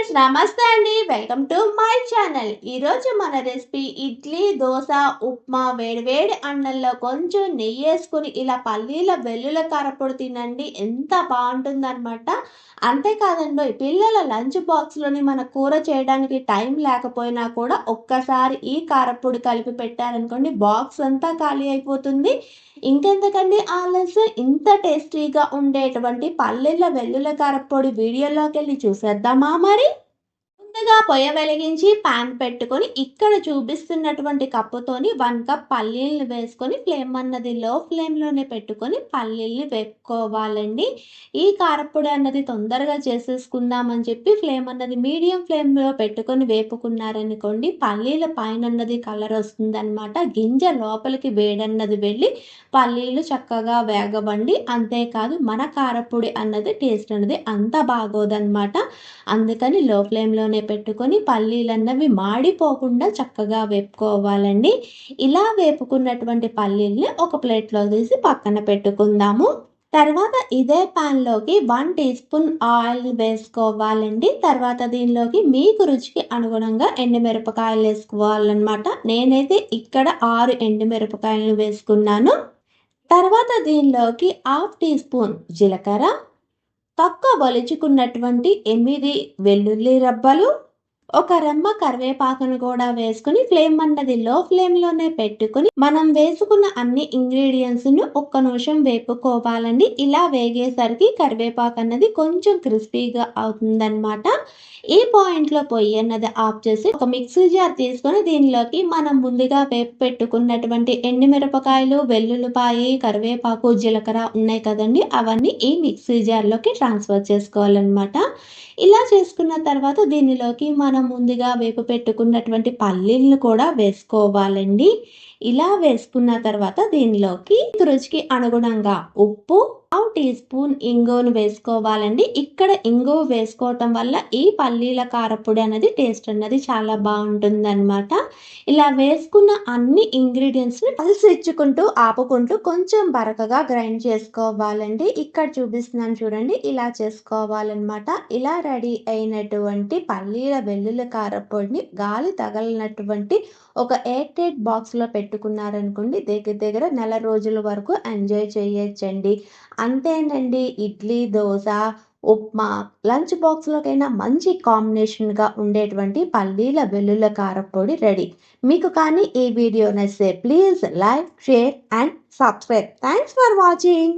Friends నమస్తే అండి. Welcome to my channel. ఈరోజు మన రెసిపీ ఇడ్లీ దోశ ఉప్మా వేడివేడి అన్నంలో కొంచెం నెయ్యి వేసుకుని ఇలా పల్లీల వెల్లుల కారపొడి తినండి. ఎంత బాగుంటుందన్నమాట. అంతేకాదండి పిల్లల లంచ్ బాక్స్లోని మన కూర చేయడానికి టైం లేకపోయినా కూడా ఒక్కసారి ఈ కారపొడి కలిపి పెట్టారనుకోండి బాక్స్ అంతా ఖాళీ అయిపోతుంది. ఇంకెందుకండి ఆలస్యం? ఇంత టేస్టీగా ఉండేటువంటి పల్లీల వెల్లుల కారపొడి వీడియోలోకి వెళ్ళి చూసేద్దామా మరి? ముందుగా పొయ్య వెలిగించి పాన్ పెట్టుకొని ఇక్కడ చూపిస్తున్నటువంటి కప్పుతోని వన్ కప్ పల్లీలను వేసుకొని ఫ్లేమ్ అన్నది లో ఫ్లేమ్లోనే పెట్టుకొని పల్లీల్ని వేపుకోవాలండి. ఈ కారపొడి అన్నది తొందరగా చేసేసుకుందామని చెప్పి ఫ్లేమ్ అన్నది మీడియం ఫ్లేమ్లో పెట్టుకొని వేపుకున్నారనుకోండి పల్లీల పైన అన్నది కలర్ వస్తుందన్నమాట. గింజ లోపలికి వేడన్నది వెళ్ళి పల్లీలు చక్కగా వేగవండి. అంతేకాదు మన కారపొడి అన్నది టేస్ట్ అన్నది అంత బాగోదన్నమాట. అందుకని లో ఫ్లేమ్లోనే పెట్టుకొని పల్లీలన్నవి మాడిపోకుండా చక్కగా వేపుకోవాలండి. ఇలా వేపుకున్నటువంటి పల్లీల్ని ఒక ప్లేట్లో తీసి పక్కన పెట్టుకుందాము. తర్వాత ఇదే ప్యాన్లోకి వన్ టీ స్పూన్ ఆయిల్ వేసుకోవాలండి. తర్వాత దీనిలోకి మీకు రుచికి అనుగుణంగా ఎండుమిరపకాయలు వేసుకోవాలన్నమాట. నేనైతే ఇక్కడ ఆరు ఎండుమిరపకాయలను వేసుకున్నాను. తర్వాత దీనిలోకి హాఫ్ టీ స్పూన్ జీలకర్ర తొక్క వలుచుకున్నటువంటి ఎనిమిది వెల్లుల్లి రబ్బలు ఒక రెమ్మ కరివేపాకును కూడా వేసుకుని ఫ్లేమ్ అన్నది లో ఫ్లేమ్లోనే పెట్టుకుని మనం వేసుకున్న అన్ని ఇంగ్రీడియంట్స్ను ఒక్క నిమిషం వేపుకోవాలండి. ఇలా వేగేసరికి కరివేపాకు అన్నది కొంచెం క్రిస్పీగా అవుతుందన్నమాట. ఈ పాయింట్లో పొయ్యి అన్నది ఆఫ్ చేసి ఒక మిక్సీ జార్ తీసుకొని దీనిలోకి మనం ముందుగా వేపు పెట్టుకున్నటువంటి ఎండుమిరపకాయలు వెల్లుల్లిపాయి కరివేపాకు జీలకర్ర ఉన్నాయి కదండి. అవన్నీ ఈ మిక్సీ జార్లోకి ట్రాన్స్ఫర్ చేసుకోవాలన్నమాట. ఇలా చేసుకున్న తర్వాత దీనిలోకి మనం ముందుగా వేపు పెట్టుకున్నటువంటి పల్లీలను కూడా వేసుకోవాలండి. ఇలా వేసుకున్న తర్వాత దీనిలోకి రుచికి అనుగుణంగా ఉప్పు పావు టీ స్పూన్ ఇంగువను వేసుకోవాలండి. ఇక్కడ ఇంగువ వేసుకోవటం వల్ల ఈ పల్లీల కారపొడి అనేది టేస్ట్ అన్నది చాలా బాగుంటుందన్నమాట. ఇలా వేసుకున్న అన్ని ఇంగ్రీడియంట్స్ని కలిసి ఇచ్చుకుంటూ ఆపుకుంటూ కొంచెం బరకగా గ్రైండ్ చేసుకోవాలండి. ఇక్కడ చూపిస్తున్నాను చూడండి ఇలా చేసుకోవాలన్నమాట. ఇలా రెడీ అయినటువంటి పల్లీల వెల్లుల కారపొడిని గాలి తగలినటువంటి ఒక ఎయిట్ బాక్స్లో పెట్టుకున్నారనుకోండి దగ్గర దగ్గర నెల రోజుల వరకు ఎంజాయ్ చేయొచ్చండి. అంతేనండి ఇడ్లీ దోశ ఉప్మా లంచ్ బాక్స్లోకైనా మంచి కాంబినేషన్గా ఉండేటువంటి పల్లీల వెల్లుల్ల కారపొడి రెడీ. మీకు కానీ ఈ వీడియో నచ్చితే please like share and subscribe. Thanks for watching.